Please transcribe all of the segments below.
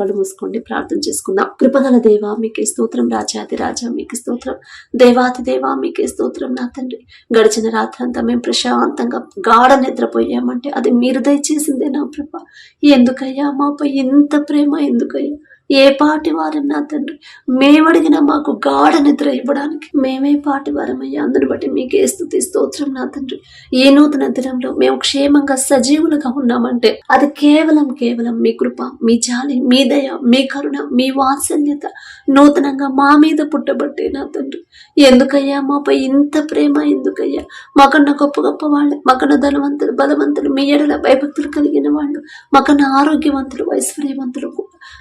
కళ్ళు మూసుకోండి ప్రార్థన చేసుకుందాం. కృపగల దేవా మీకే స్తోత్రం. రాజాది రాజా మీకు స్తోత్రం. దేవాతి దేవా మీకే స్తోత్రం నా తండ్రి. గడిచిన రాత్రంతా మేము ప్రశాంతంగా గాఢ నిద్రపోయామంటే అది మీరు దయచేసిందే నా ప్రభ. ఎందుకయ్యా మాపై ఇంత ప్రేమ? ఎందుకయ్యా? ఏ పాటి వారం నా తండ్రి మేమడిగిన మాకు గాఢ నిద్ర ఇవ్వడానికి మేమే పాటి వారమయ్యా. అందుని బట్టి మీకే స్థుతి స్తోత్రం నా తండ్రి. ఈ నూతన దినంలో మేము క్షేమంగా సజీవులుగా ఉన్నామంటే అది కేవలం కేవలం మీ కృప మీ జాలి మీ దయ మీ కరుణ మీ వాత్సల్యత నూతనంగా మా మీద పుట్టబట్టే నా తండ్రి. ఎందుకయ్యా మాపై ఇంత ప్రేమ ఎందుకయ్యా? మాకన్నా గొప్ప గొప్ప వాళ్ళు మాకన్నా ధనవంతులు బలవంతులు మీ ఎడల భయభక్తులు కలిగిన వాళ్ళు మాకన్నా ఆరోగ్యవంతులు ఐశ్వర్యవంతులు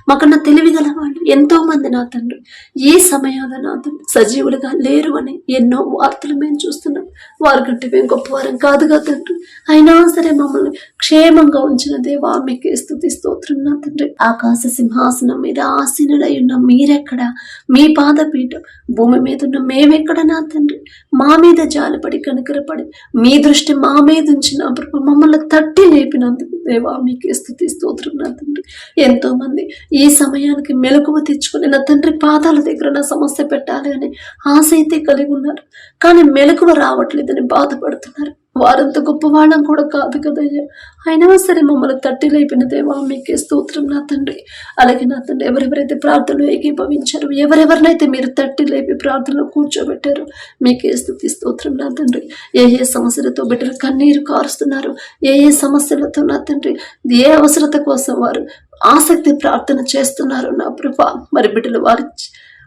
మాకన్నా తెలివిగలవాడు వాళ్ళు ఎంతో మంది నా తండ్రి. ఏ సమయంలో నా తండ్రి సజీవులుగా లేరు అని ఎన్నో వార్తలు మేము చూస్తున్నాం. వారి కంటే మేము గొప్పవారం కాదుగా తండ్రి. అయినా సరే మమ్మల్ని క్షేమంగా ఉంచిన దేవా మీకే స్థుతి స్తోత్రం నా తండ్రి. ఆకాశ సింహాసనం మీద ఆసీనుడై ఉన్న మీరెక్కడ? మీ పాదపీఠం భూమి మీద ఉన్న మేమెక్కడ నా తండ్రి? మా మీద జాలిపడి కనకరపడి మీ దృష్టి మా మీద ఉంచిన ప్రభు మమ్మల్ని తట్టి లేపినందుకు దేవా మీకే స్థుతి స్తోత్రం నా తండ్రి. ఎంతో మంది ఈ సమయానికి మెలకువ తెచ్చుకుని నా తండ్రి పాదాల దగ్గర నా సమస్య పెట్టాలి అని ఆశ అయితే కలిగి ఉన్నారు. కానీ మెలకువ రావట్లేదని బాధపడుతున్నారు. వారంత గొప్పవాళ్ళం కూడా కాదు కదయ్యా. అయినా సరే మమ్మల్ని తట్టి లేపిన దేవా మీకే స్తోత్రం నా తండ్రి. అలాగే నా తండ్రి ఎవరెవరైతే ప్రార్థనలు ఏకీభవించారు ఎవరెవరినైతే మీరు తట్టి లేపి ప్రార్థనలో కూర్చోబెట్టారు మీకే స్థుతి స్తోత్రం నా తండ్రి. ఏ ఏ సమస్యలతో బిడ్డలు కన్నీరు కారుస్తున్నారు ఏ ఏ సమస్యలతో నా తండ్రి ఏ అవసరత కోసం వారు ఆసక్తి ప్రార్థన చేస్తున్నారు నా ప్రభా. మరి బిడ్డలు వారి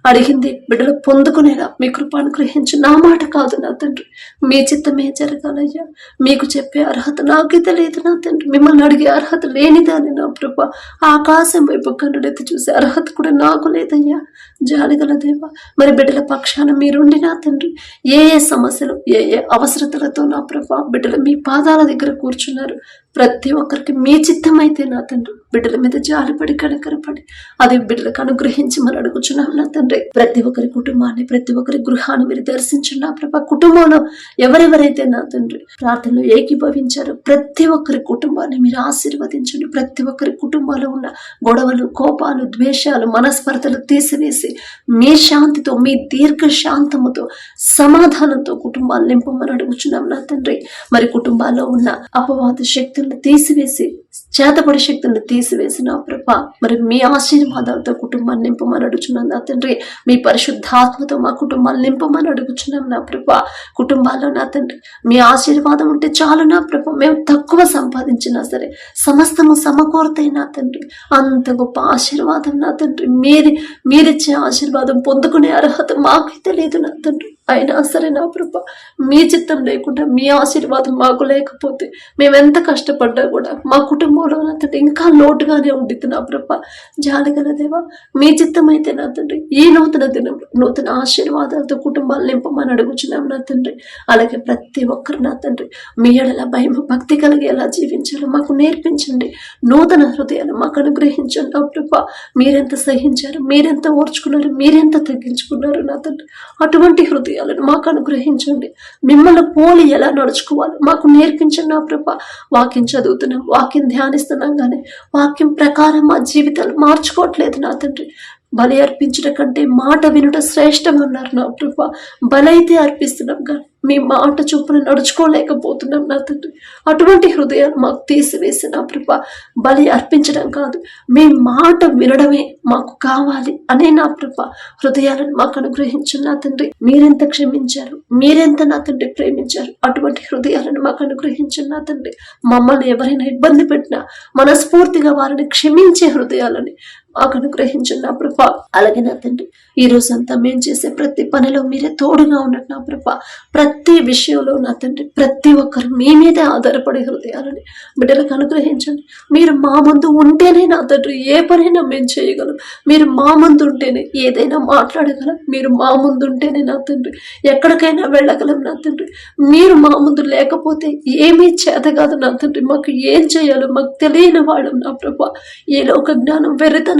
అడిగింది బిడ్డలు పొందుకునేలా మీ కృపానుగ్రహించి నా మాట కాదు నా తండ్రి. మీ చిత్తమే జరగాలయ్యా. మీకు చెప్పే అర్హత నాకైతే లేదు నా తండ్రి. మిమ్మల్ని అడిగే అర్హత లేనిదాని నా ప్రభ. ఆకాశం వైపు కన్నుడెత్తి చూసే అర్హత కూడా నాకు లేదయ్యా. జాలిగల దేవా మరి బిడ్డల పక్షాన మీరుండి నా తండ్రి. ఏ ఏ సమస్యలు ఏ ఏ అవసరతలతో నా ప్రభా బిడ్డలు మీ పాదాల దగ్గర కూర్చున్నారు. ప్రతి ఒక్కరికి మీ చిత్తమైతే నా తండ్రి. బిడ్డల మీద జాలిపడి కనకరపడి అది బిడ్డలకు అనుగ్రహించి మనం అడుగుచున్నాం నా తండ్రి. ప్రతి ఒక్కరి కుటుంబాన్ని ప్రతి ఒక్కరి గృహాన్ని మీరు దర్శించిన ప్రభ కుటుంబంలో ఎవరెవరైతే నా తండ్రి ప్రార్థనలో ఏకీభవించారో ప్రతి ఒక్కరి కుటుంబాన్ని మీరు ఆశీర్వదించండి. ప్రతి ఒక్కరి కుటుంబాల్లో ఉన్న గొడవలు కోపాలు ద్వేషాలు మనస్పర్ధలు తీసివేసి మీ శాంతితో మీ దీర్ఘ శాంతముతో సమాధానంతో కుటుంబాలు నింపమని అడుగుచున్నాం నా తండ్రి. మరి కుటుంబాల్లో ఉన్న అపవాద శక్తి శక్తులను తీసివేసి చేతపడి శక్తులను తీసివేసి నా ప్రభ మరి మీ ఆశీర్వాదాలతో కుటుంబాన్ని నింపమని అడుగుచున్నాం నా తండ్రి. మీ పరిశుద్ధాత్మతో మా కుటుంబాన్ని నింపమని అడుగుచున్నాం నా ప్రభ. కుటుంబాల్లో నా తండ్రి మీ ఆశీర్వాదం ఉంటే చాలు నా ప్రభ. మేము తక్కువ సంపాదించినా సరే సమస్తము సమకూరతాయి నా తండ్రి. అంత గొప్ప ఆశీర్వాదం నా తండ్రి. మీరి మీరిచ్చే ఆశీర్వాదం పొందుకునే అర్హత మాకైతే లేదు నా తండ్రి. అయినా సరే నా ప్రభ మీ చిత్తం లేకుండా మీ ఆశీర్వాదం మాకు లేకపోతే మేము ఎంత కష్టపడ్డా కూడా మా కుటుంబంలో నా తండ్రి ఇంకా లోటుగానే ఉండిద్ది నా ప్రభ. జాలిగల దేవా మీ చిత్తం అయితే నా తండ్రి. ఈ నూతన దినంలో నూతన ఆశీర్వాదాలతో కుటుంబాలు నింపమని అడుగుచున్నాం నా తండ్రి. అలాగే ప్రతి ఒక్కరు నా తండ్రి మీ ఎడల భయం భక్తి కలిగి ఎలా జీవించాలో మాకు నేర్పించండి. నూతన హృదయాలు మాకు అనుగ్రహించండి నా ప్రభ. మీరెంత సహించారు మీరెంత ఓర్చుకున్నారు మీరెంత తగ్గించుకున్నారు నా తండ్రి. అటువంటి హృదయం చేయాలని మాకు అనుగ్రహించండి. మిమ్మల్ని పోలి ఎలా నడుచుకోవాలి? మాకు నేర్పించండి నా ప్రభ. వాక్యం చదువుతున్నాం వాక్యం ధ్యానిస్తున్నాం కానీ వాక్యం ప్రకారం మా జీవితాలు మార్చుకోవట్లేదు నా తండ్రి. బలి అర్పించడం కంటే మాట వినుట శ్రేష్టం అన్నారు నా ప్రభ. బలైతే అర్పిస్తున్నాం కానీ మీ మాట చొప్పున నడుచుకోలేకపోతున్నాం నా తండ్రి. అటువంటి హృదయాలు మాకు తీసివేసి నా ప్రభ బలి అర్పించడం కాదు. మీ మాట వినడమే మాకు కావాలి అనే నా ప్రభ హృదయాలను మాకు అనుగ్రహించిన నా తండ్రి. మీరెంత క్షమించారు? మీరెంత నా తండ్రి ప్రేమించారు? అటువంటి హృదయాలను మాకు అనుగ్రహించిన నా తండ్రి. మమ్మల్ని ఎవరైనా ఇబ్బంది పెట్టినా మనస్ఫూర్తిగా వారిని క్షమించే హృదయాలని మాకు అనుగ్రహించండి నా ప్రభ. అలాగే నా తండ్రి ఈ రోజంతా మేము చేసే ప్రతి పనిలో మీరే తోడుగా ఉన్నట్టు నా ప్రభ. ప్రతి విషయంలో నా తండ్రి ప్రతి ఒక్కరు మీ మీదే ఆధారపడే హృదయాలని బిడ్డలకు అనుగ్రహించండి. మీరు మా ముందు ఉంటేనే నా తండ్రి ఏ పనైనా మేము చేయగలం. మీరు మా ముందు ఉంటేనే ఏదైనా మాట్లాడగలం. మీరు మా ముందు ఉంటేనే నా తండ్రి ఎక్కడికైనా వెళ్ళగలం నా తండ్రి. మీరు మా ముందు లేకపోతే ఏమీ చేత కాదు నా తండ్రి. మాకు ఏం చేయాలో మాకు తెలియని వాళ్ళం నా ప్రభ. ఏదో ఒక జ్ఞానం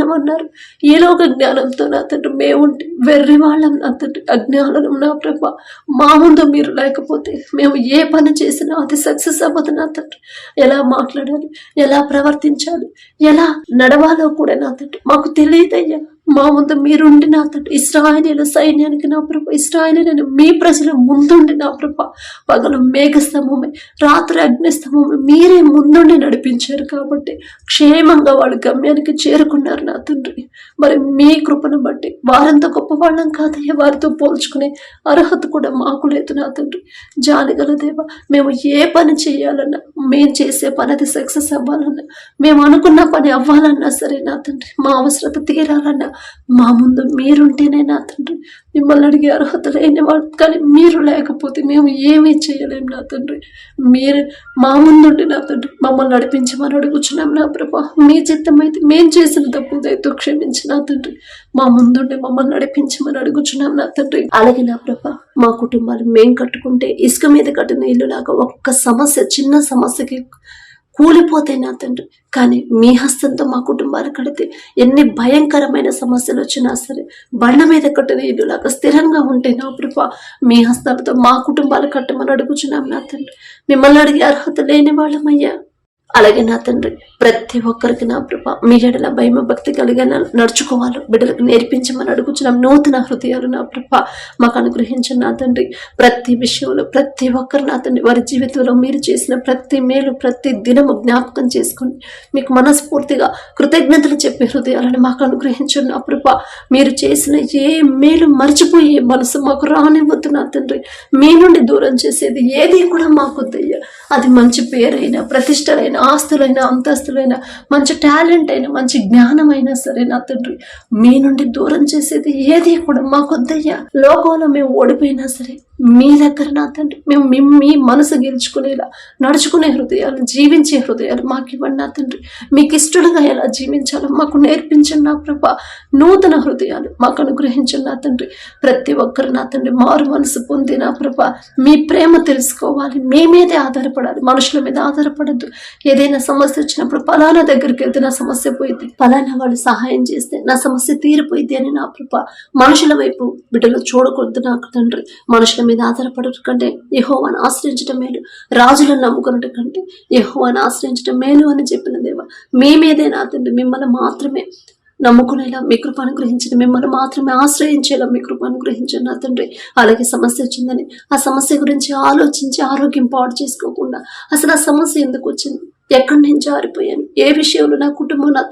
జ్ఞానం అన్నారు ఈ లోక జ్ఞానంతో నా తండ్రి మేము ఉంటే వెర్రి వాళ్ళం నా తండ్రి అజ్ఞానం నా ప్రభ. మా ముందు మీరు లేకపోతే మేము ఏ పని చేసినా అది సక్సెస్ అవ్వదు నా తండ్రి. ఎలా మాట్లాడాలి ఎలా ప్రవర్తించాలి ఎలా నడవాలో కూడా నా తండ్రి. మాకు తెలియదయ్యా. మా ముందు మీరుండి నా తండ్రి ఇస్రాయలీల సైన్యానికి నా ప్రభ ఇస్రాయలీలను మీ ప్రజల ముందుండి నా ప్రభ. పగలు మేఘస్తంభమే రాత్రి అగ్నిస్తంభమే మీరే ముందుండి నడిపించారు కాబట్టి క్షేమంగా వాళ్ళు గమ్యానికి చేరుకున్నారు నా తండ్రి. మరి మీ కృపను బట్టి వారంత గొప్ప వాళ్ళం కాదయ్యా వారితో పోల్చుకునే అర్హత కూడా మాకు లేదు నా తండ్రి. జాలిగల దేవ మేము ఏ పని చేయాలన్నా మేము చేసే పని అది సక్సెస్ అవ్వాలన్నా మేము అనుకున్న పని అవ్వాలన్నా సరే నా తండ్రి. మా అవసరత తీరాలన్నా మా ముందు మీరుంటేనే నా తండ్రి. మిమ్మల్ని అడిగే అర్హత లేని వాళ్ళు. కానీ మీరు లేకపోతే మేము ఏమీ చేయలేము నా తండ్రి. మీరు మా ముందుండి నా తండ్రి. మమ్మల్ని నడిపించమని అడుగుచున్నాం నా ప్రభా. మీ చిత్తం అయితే మేము చేసిన తప్పు దయతో క్షమించి నా తండ్రి. మా ముందుండి మమ్మల్ని నడిపించమని అడుగుచున్నాం నా తండ్రి. అలాగే నా ప్రభా మా కుటుంబాలు మేం కట్టుకుంటే ఇసుక మీద కట్టిన ఇల్లు లాగా ఒక్క సమస్య చిన్న సమస్యకి కూలిపోతాయి నా తండ్రి. కానీ మీ హస్తంతో మా కుటుంబాలు కడితే ఎన్ని భయంకరమైన సమస్యలు వచ్చినా సరే బండ మీద కట్టిన ఇల్లులాగా స్థిరంగా ఉంటే నా ప్రభా మీ హస్తంతో మా కుటుంబాలు కట్టమని అడుగుచున్నాం నా తండ్రి. మిమ్మల్ని అడిగే అర్హత లేని వాళ్ళమయ్యా. అలాగే నా తండ్రి ప్రతి ఒక్కరికి నా ప్రభ మీ ఎడల భయమ భక్తి కలిగా నడుచుకోవాలి బిడ్డలకు నేర్పించమని అడుగుచున్నాం. నూతన హృదయాలు నా ప్రభ మాకు అనుగ్రహించిన నా తండ్రి. ప్రతి విషయంలో ప్రతి ఒక్కరు నా తండ్రి వారి జీవితంలో మీరు చేసిన ప్రతి మేలు ప్రతి దినము జ్ఞాపకం చేసుకుని మీకు మనస్ఫూర్తిగా కృతజ్ఞతలు చెప్పే హృదయాలను మాకు అనుగ్రహించిన నా ప్రభ. మీరు చేసిన ఏ మేలు మర్చిపోయే మనసు మాకు రానివ్వద్దు నా తండ్రి. మీ నుండి దూరం చేసేది ఏది కూడా మాకు వద్దయ్యా అది మంచి పేరైనా ప్రతిష్టలైనా ఆస్తులైన అంతస్తులైన మంచి టాలెంట్ అయినా మంచి జ్ఞానమైనా సరే నా తండ్రి మీ నుండి దూరం చేసేది ఏది కూడా మాకొద్దయ్యా. లోకంలో మేము ఓడిపోయినా సరే మీ దగ్గర నా తండ్రి మేము మీ మీ మనసు గెలుచుకునేలా నడుచుకునే హృదయాలు జీవించే హృదయాలు మాకు ఇవ్వండి నా తండ్రి. మీకు ఇష్టలుగా ఎలా జీవించాలో మాకు నేర్పించండి నా ప్రభ. నూతన హృదయాలు మాకు అనుగ్రహించండి నా తండ్రి. ప్రతి ఒక్కరు నా తండ్రి మారు మనసు పొంది నా ప్రభ. మీ ప్రేమ తెలుసుకోవాలి మీ మీదే ఆధారపడాలి. మనుషుల మీద ఆధారపడద్దు. ఏదైనా సమస్య వచ్చినప్పుడు పలానా దగ్గరికి వెళ్తే నా సమస్య పోయింది పలానా వాళ్ళు సహాయం చేస్తే నా సమస్య తీరిపోయింది అని నా ప్రభ. మనుషుల వైపు బిడ్డలు చూడకూడదు నాకు తండ్రి. మనుషుల మీద ఆధారపడటం కంటే యహోవాను ఆశ్రయించడం మేలు. రాజులను నమ్ముకున్నట్టు కంటే యెహోవాను ఆశ్రయించడం మేలు అని చెప్పిన దేవ మీ మీదే తండ్రి మిమ్మల్ని మాత్రమే నమ్ముకునేలా మీ కృప అనుగ్రహించండి మిమ్మల్ని మాత్రమే ఆశ్రయించేలా మీ కృప అనుగ్రహించండి నా తండ్రి. అలాగే సమస్య వచ్చిందని ఆ సమస్య గురించి ఆలోచించి ఆరోగ్యం పాడు చేసుకోకుండా అసలు ఆ సమస్య ఎందుకు వచ్చింది? ఎక్కడి నుంచి జారిపోయాను? ఏ విషయంలో నా కుటుంబం నా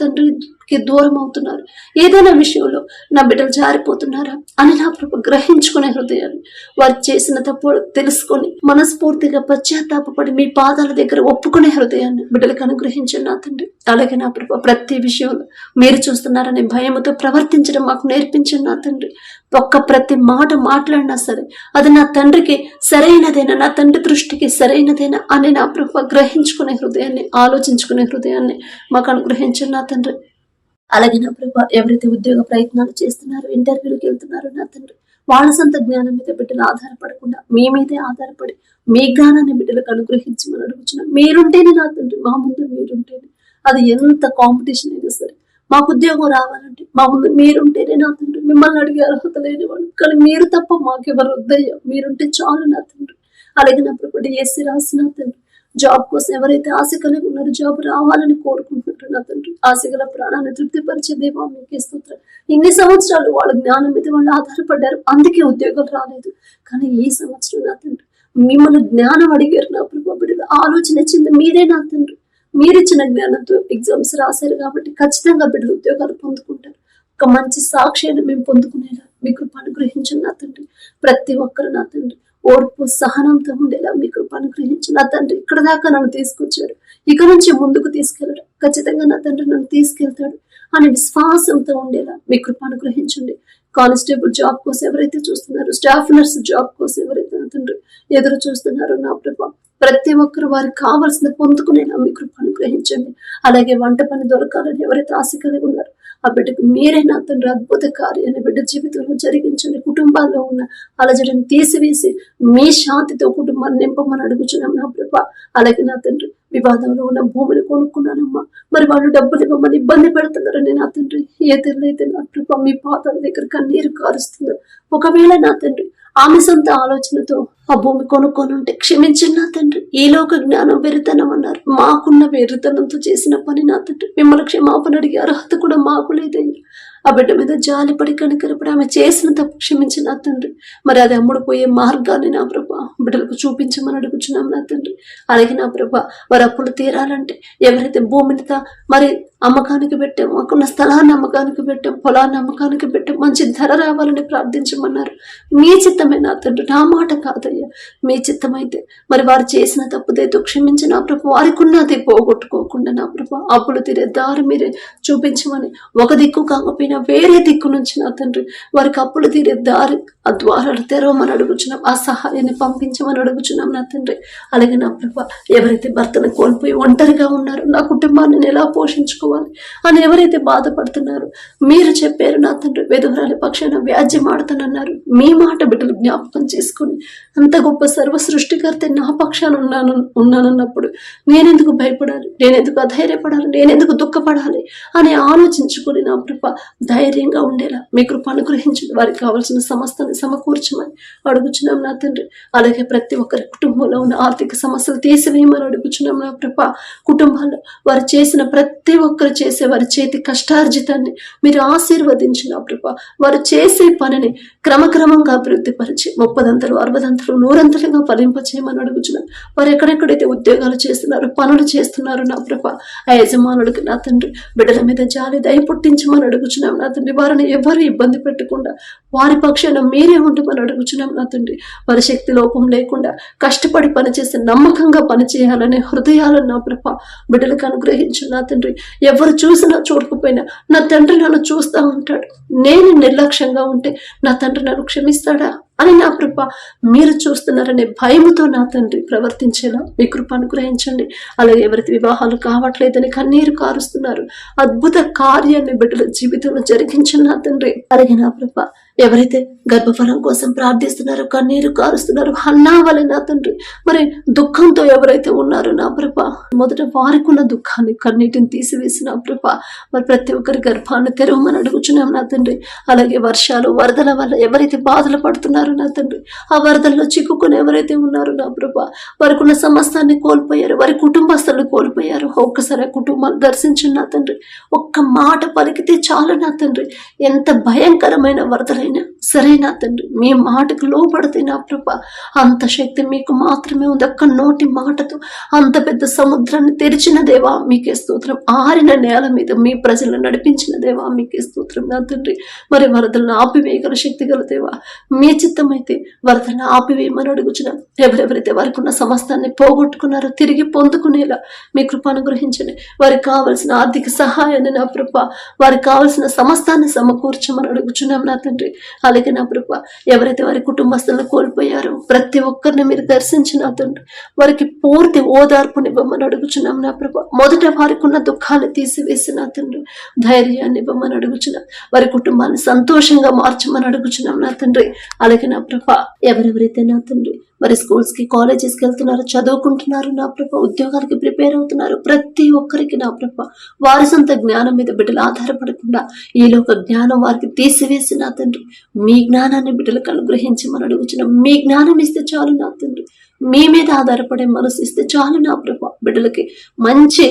తండ్రికి దూరం అవుతున్నారు. ఏదైనా విషయంలో నా బిడ్డలు జారిపోతున్నారా? అని నా ప్రభు గ్రహించుకునే హృదయాన్ని వారు చేసిన తప్పు తెలుసుకొని మనస్ఫూర్తిగా పశ్చాత్తాపడి మీ పాదాల దగ్గర ఒప్పుకునే హృదయాన్ని బిడ్డలకు అనుగ్రహించండి నా తండ్రి. అలాగే నా ప్రభు ప్రతి విషయంలో మీరు చూస్తున్నారనే భయముతో ప్రవర్తించడం మాకు నేర్పించండి నా తండ్రి. ఒక్క ప్రతి మాట మాట్లాడినా సరే అది నా తండ్రికి సరైనదేనా? నా తండ్రి దృష్టికి సరైనదేనా? అని నా ప్రభు గ్రహించుకునే హృదయాన్ని ఆలోచించుకునే హృదయాన్ని మాకు అనుగ్రహించండి నా తండ్రి. అలాగే నా ప్రభా ఎవరైతే ఉద్యోగ ప్రయత్నాలు చేస్తున్నారో ఇంటర్వ్యూలకు వెళ్తున్నారో నా తండ్రి వాళ్ళ సొంత జ్ఞానం మీద బిడ్డలు ఆధారపడకుండా మీ మీదే ఆధారపడి మీ జ్ఞానాన్ని బిడ్డలకు అనుగ్రహించి మనం అడుగుతున్నాం మీరుంటేనే నా తండ్రి మా ముందు మీరుంటేనే. అది ఎంత కాంపిటీషన్ అయినా సరే మాకు ఉద్యోగం రావాలంటే మా ముందు మీరుంటేనే నా తండ్రి. మిమ్మల్ని అడిగే అర్హత లేనివాడు కానీ మీరు తప్ప మాకెవరు వద్దయ్యా. మీరుంటే చాలు నా తండ్రి. అలాగే నా ప్రభుత్వ ఏసీ రాసిన తండ్రి జాబ్ కోసం ఎవరైతే ఆశ కలిగి ఉన్నారో జాబ్ రావాలని కోరుకుంటున్నారో నా తండ్రి. ఆశ గల ప్రాణాన్ని తృప్తిపరిచే దేవా మీకే స్తోత్రం. ఇన్ని సంవత్సరాలు వాళ్ళ జ్ఞానం మీద వాళ్ళు ఆధారపడ్డారు. అందుకే ఉద్యోగాలు రాలేదు. కానీ ఈ సంవత్సరం నా తండ్రి మిమ్మల్ని జ్ఞానం అడిగారు నా ప్రభు. బిడ్డలు ఆలోచన ఇచ్చింది మీరే నా తండ్రి. మీరిచ్చిన జ్ఞానంతో ఎగ్జామ్స్ రాశారు కాబట్టి ఖచ్చితంగా బిడ్డలు ఉద్యోగాలు పొందుకుంటారు. ఒక మంచి సాక్ష్యాన్ని మేము పొందుకునేలా మీ కృప అనుగ్రహించండి నా తండ్రి. ప్రతి ఒక్కరు నా తండ్రి. ఓర్పు సహనంతో ఉండేలా మీ కృప అనుగ్రహించి నా తండ్రి ఇక్కడ దాకా నన్ను తీసుకొచ్చాడు. ఇక నుంచి ముందుకు తీసుకెళ్ళడు. ఖచ్చితంగా నా తండ్రి నన్ను తీసుకెళ్తాడు. అనే విశ్వాసంతో ఉండేలా మీ కృప అనుగ్రహించండి. కానిస్టేబుల్ జాబ్ కోసం ఎవరైతే చూస్తున్నారో స్టాఫ్ నర్స్ జాబ్ కోసం ఎవరైతే తండ్రి ఎదురు చూస్తున్నారో నా ప్రభా ప్రతి ఒక్కరు వారికి కావాల్సిన పొందుకునేలా మీ కృప అనుగ్రహించండి. అలాగే వంట పని దొరకాలని ఎవరైతే ఆశ కలిగి ఉన్నారో ఆ బిడ్డకు మీరే నా తండ్రి అద్భుత కార్యాన్ని బిడ్డ జీవితంలో జరిగించండి. కుటుంబాల్లో ఉన్న అలజడిని తీసివేసి మీ శాంతితో కుటుంబాన్ని నింపమని అడుగుచున్నాం నా ప్రభ. అలాగే నా తండ్రి వివాదంలో ఉన్న భూమిని కొనుక్కున్నానమ్మా. మరి వాళ్ళు డబ్బులు ఇవ్వమని ఇబ్బంది పెడుతున్నారని నా తండ్రి. ఏ తెల్లైతే నా ప్రభ మీ పాదాల దగ్గర కన్నీరు కారుస్తుందో. ఒకవేళ నా తండ్రి ఆమె సొంత ఆలోచనతో ఆ భూమి కొనుక్కొని ఉంటే క్షమించండి నా తండ్రి. ఈ లోక జ్ఞానం వెరితనం అన్నారు. మాకున్న వెరితనంతో చేసిన పని నా తండ్రి. మిమ్మల్ని క్షమాపణ అడిగే అర్హత కూడా మాకు లేదయ్యా. ఆ బిడ్డ మీద జాలిపడి కనికరపడి ఆమె చేసిన తప్పు క్షమించిన నా తండ్రి. మరి అది అమ్ముడుపోయే మార్గాన్ని నా ప్రభ. బిడ్డలకు చూపించమని అడుగుచున్నాం నా తండ్రి. అలాగే నా ప్రభ వారి అప్పులు తీరాలంటే ఎవరైతే భూమిని మరి అమ్మకానికి పెట్టాం. మాకున్న స్థలాన్ని అమ్మకానికి పెట్టాం. పొలాన్ని అమ్మకానికి పెట్టాం. మంచి ధర రావాలని ప్రార్థించమన్నారు. మీ చిత్తమే నా తండ్రి. నా మాట కాదయ్యా. మీ చిత్తమైతే మరి వారు చేసిన తప్పుదేదో క్షమించి నా ప్రభు వారికి ఉన్నది పోగొట్టుకోకుండా నా ప్రభు అప్పులు తీరే దారి మీరే చూపించమని ఒక దిక్కు కాకపోయినా వేరే దిక్కు నుంచి నా తండ్రి వారికి అప్పులు తీరే దారి ఆ ద్వారాలు తెరవమని అడుగుచున్నాం. ఆ సహాయాన్ని పంపించమని అడుగుచున్నాం నా తండ్రి. అలాగే నా ప్రభు ఎవరైతే భర్తను కోల్పోయి ఒంటరిగా ఉన్నారో నా కుటుంబాన్ని ఎలా పోషించుకో పోషించుకోవాలి అని ఎవరైతే బాధపడుతున్నారో మీరు చెప్పారు నా తండ్రి వెదురాలి పక్షాన వ్యాజ్యం ఆడుతానన్నారు. మీ మాట బిడ్డలు జ్ఞాపకం చేసుకుని అంత గొప్ప సర్వ సృష్టికర్త నా పక్షాన ఉన్నాను ఉన్నానన్నప్పుడు నేనెందుకు భయపడాలి? నేనెందుకు అధైర్యపడాలి? నేనెందుకు దుఃఖపడాలి? అని ఆలోచించుకుని నా కృప ధైర్యంగా ఉండేలా మీ కృప అనుగ్రహించండి. వారికి కావాల్సిన సమస్తని సమకూర్చమని అడుగుచున్నాం నా తండ్రి. అలాగే ప్రతి ఒక్కరి కుటుంబంలో ఉన్న ఆర్థిక సమస్యలు తీసివేయమని అడుగుచున్నాం నా కృప. కుటుంబాల్లో వారు చేసిన ప్రతి ఒక్క ఒక్కరు చేసే వారి చేతి కష్టార్జితాన్ని మీరు ఆశీర్వదించిన కృప వారు చేసే పనిని క్రమక్రమంగా అభివృద్ధి పరిచి ముప్పదంతలు అరవదంతలు నూరంతలుగా ఫలింపచేయమని అడుగుతున్నాను వారు ఎక్కడెక్కడైతే ఉద్యోగాలు చేస్తున్నారు పనులు చేస్తున్నారు నా ప్రభ ఆ యజమానులకు నా తండ్రి బిడ్డల మీద జాలి దయ పుట్టించమని అడుగుచున్నాం నా తండ్రి. వారిని ఎవరు ఇబ్బంది పెట్టకుండా వారి పక్షాన మీరే ఉండమని అడుగుచున్నాం నా తండ్రి. వారి శక్తి లోపం లేకుండా కష్టపడి పనిచేసి నమ్మకంగా పనిచేయాలనే హృదయాలను నా ప్రభ బిడ్డలకు అనుగ్రహించు నా తండ్రి. ఎవరు చూసినా చూడకపోయినా నా తండ్రి నన్ను చూస్తూ ఉంటాడు. నేను నిర్లక్ష్యంగా ఉంటే నా తండ్రి నన్ను క్షమిస్తాడా అని నా కృప మీరు చూస్తున్నారనే భయముతో నా తండ్రి ప్రవర్తించేలా మీ కృప అనుగ్రహించండి. అలాగే ఎవరికి వివాహాలు కావట్లేదని కన్నీరు కారుస్తున్నారు. అద్భుత కార్యాన్ని బిడ్డల జీవితంలో జరిగించిన నా తండ్రి. అలాగే నా కృప ఎవరైతే గర్భఫలం కోసం ప్రార్థిస్తున్నారో కన్నీరు కారుస్తున్నారో హన్నావలే నా తండ్రి. మరి దుఃఖంతో ఎవరైతే ఉన్నారో నా ప్రభ మొదట వారికి ఉన్న దుఃఖాన్ని కన్నీటిని తీసివేసి నా ప్రభ మరి ప్రతి ఒక్కరి గర్భాన్ని తెరవమని అడుగుచున్నాం నా తండ్రి. అలాగే వర్షాలు వరదల వల్ల ఎవరైతే బాధలు పడుతున్నారో నా తండ్రి ఆ వరదల్లో చిక్కుకుని ఎవరైతే ఉన్నారో నా ప్రభ వారికున్న సమస్తాన్ని కోల్పోయారు వారి కుటుంబస్తులు కోల్పోయారు. ఒక్కసారి ఆ దర్శించిన నా తండ్రి. ఒక్క మాట పలికితే చాలు నా తండ్రి. ఎంత భయంకరమైన వరదలైన సరే నా తండ్రి మీ మాటకు లోపడితే నా ప్రభ అంత శక్తి మీకు మాత్రమే ఉంది. ఒక్క నోటి మాటతో అంత పెద్ద సముద్రాన్ని తెరిచిన దేవా మీకే స్తోత్రం. ఆరిన నేల మీద మీ ప్రజలను నడిపించిన దేవా మీకే స్తోత్రం నా తండ్రి. మరి వరదలను ఆపివేయగల శక్తి గల దేవా మీ చిత్తమైతే వరదలను ఆపివేయమని అడుగుచున్నాం ఎవరెవరైతే వారికి ఉన్న సమస్తాన్ని పోగొట్టుకున్నారో తిరిగి పొందుకునేలా మీ కృప అనుగ్రహించండి. వారికి కావలసిన ఆర్థిక సహాయాన్ని నా ప్రభ వారికి కావలసిన సమస్తాన్ని సమకూర్చమని అడుగుచున్నాం నా తండ్రి. అలాగే నా ప్రభు ఎవరైతే వారి కుటుంబస్తులను కోల్పోయారో ప్రతి ఒక్కరిని మీరు దర్శించిన తండ్రి వారికి పూర్తి ఓదార్పునివ్వమని అడుగుచున్నాం నా ప్రభ. మొదట వారికి ఉన్న దుఃఖాలు తీసివేసి నా తండ్రి ధైర్యాన్ని ఇవ్వమని అడుగుచున్నాం. వారి కుటుంబాన్ని సంతోషంగా మార్చమని అడుగుచున్నాం నా తండ్రి. అలాగే నా ప్రభ ఎవరెవరైతే నా తండ్రి మరి స్కూల్స్కి కాలేజెస్కి వెళ్తున్నారు చదువుకుంటున్నారు నా ప్రభ ఉద్యోగాలకి ప్రిపేర్ అవుతున్నారు. ప్రతి ఒక్కరికి నా ప్రభ వారి సొంత జ్ఞానం మీద బిడ్డలు ఆధారపడకుండా ఈలోక జ్ఞానం వారికి తీసివేసి నా తండ్రి మీ జ్ఞానాన్ని బిడ్డలకు అనుగ్రహించమని అడుగుచున్నాం మీ జ్ఞానం ఇస్తే చాలు నా తండ్రి. మీ మీద ఆధారపడే మనసు ఇస్తే చాలు నా ప్రభ బిడ్డలకి మంచి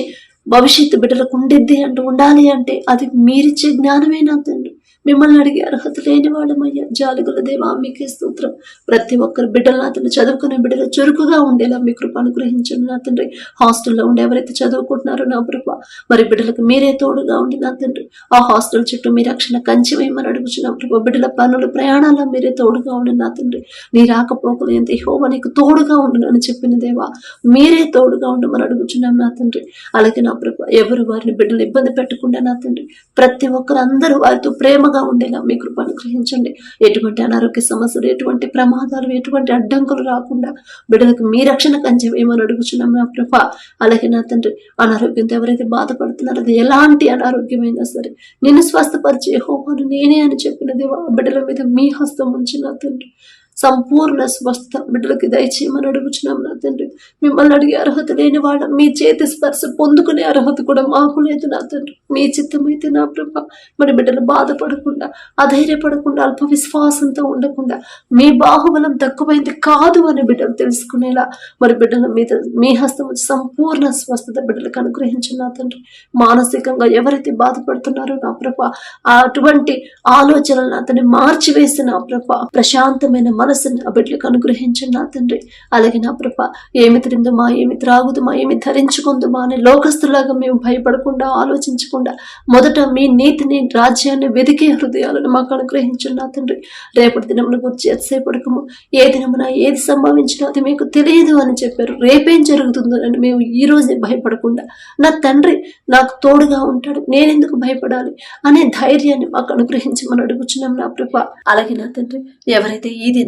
భవిష్యత్తు బిడ్డలకు ఉండిద్ది అంటూ ఉండాలి అంటే అది మీరిచ్చే జ్ఞానమే నా తండ్రి. మిమ్మల్ని అడిగే అర్హత లేని వాళ్ళమయ్యా. జాలిగుల దేవా మీకే స్తోత్రం. ప్రతి ఒక్కరు బిడ్డలను అతను చదువుకునే బిడ్డలు చురుకుగా ఉండేలా మీ కృప అనుగ్రహించండి నా తండ్రి. హాస్టల్లో ఉండి ఎవరైతే చదువుకుంటున్నారో నా కృప. మరి బిడ్డలకు మీరే తోడుగా ఉండి నా తండ్రి. ఆ హాస్టల్ చుట్టూ మీ రక్షణ కంచి వేయమని అడుగుచున్నాం ప్రభు. బిడ్డల పనులు ప్రయాణాల్లో మీరే తోడుగా ఉండి నా తండ్రి. నీ రాకపోకలు ఎంత హోవ నీకు తోడుగా ఉండు అని చెప్పిన దేవా మీరే తోడుగా ఉండమని అడుగుచున్నాం నా తండ్రి. అలాగే నా ప్రభు ఎవరు వారిని బిడ్డలు ఇబ్బంది పెట్టకుండా నా తండ్రి. ప్రతి ఒక్కరు అందరూ వారితో ప్రేమగా ఉండేలా మీ కృప అనుగ్రహించండి ఎటువంటి అనారోగ్య సమస్యలు ఎటువంటి ప్రమాదాలు ఎటువంటి అడ్డంకులు రాకుండా బిడ్డలకు మీ రక్షణ కంచె వేయమని అడుగుచున్నాం నా ప్రభ. అలాగే నా తండ్రి అనారోగ్యంతో ఎవరైతే బాధపడుతున్నారో అది ఎలాంటి అనారోగ్యమైనా సరే నిన్ను స్వస్థపరిచే హోమాను నేనే అని చెప్పిన దేవా బిడ్డల మీద మీ హస్తం ఉంచి నా తండ్రి. సంపూర్ణ స్వస్థ బిడ్డలకి దయచేయమని అడుగుచున్నాం నా తండ్రి. మిమ్మల్ని అడిగే అర్హత లేని వాళ్ళ మీ చేతి స్పర్శ పొందుకునే అర్హత కూడా మాకు లేదు నా తండ్రి. మీ చిత్తమైతే నా ప్రభ. మరి బిడ్డలు బాధపడకుండా అధైర్యపడకుండా అల్ప విశ్వాసంతో ఉండకుండా మీ బాహుబలం తక్కువైంది కాదు అని బిడ్డలు తెలుసుకునేలా మరి బిడ్డల మీద మీ హస్తం సంపూర్ణ స్వస్థత బిడ్డలకు అనుగ్రహించిన నా తండ్రి. మానసికంగా ఎవరైతే బాధపడుతున్నారో నా ప్రభ అటువంటి ఆలోచనలను అతన్ని మార్చివేసిన నా ప్రభ ప్రశాంతమైన మనసుని ఆ బిడ్డలకు అనుగ్రహించిన నా తండ్రి. అలాగే నా ప్రభ ఏమి తిరిందుమా ఏమి త్రాగుదుమా ఏమి ధరించుకుందుమా అని లోకస్తులాగా మేము భయపడకుండా ఆలోచించకుండా మొదట మీ నీతిని రాజ్యాన్ని వెదికే హృదయాలను మాకు అనుగ్రహించండి నా తండ్రి. రేపటి దినమున గురించి ఎత్సేపడకము ఏ దినమున ఏది సంభవించినా అది మీకు తెలియదు అని చెప్పారు. రేపేం జరుగుతుందో అని మేము ఈ రోజే భయపడకుండా నా తండ్రి నాకు తోడుగా ఉంటాడు నేనెందుకు భయపడాలి? అనే ధైర్యాన్ని మాకు అనుగ్రహించమని అడుగుచున్నాం నా ప్రభ. అలాగే నా తండ్రి ఎవరైతే ఈ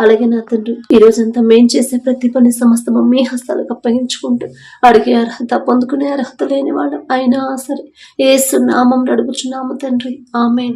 అలాగే నా తండ్రి ఈ రోజంతా మేం చేసే ప్రతి పని సమస్తము మీ హస్తాలకు అప్పగించుకుంటూ అడిగే అర్హత పొందుకునే అర్హత లేని వాళ్ళం అయినా సరే ఏసు నామం అడుగుచున్నాము తండ్రి. ఆమె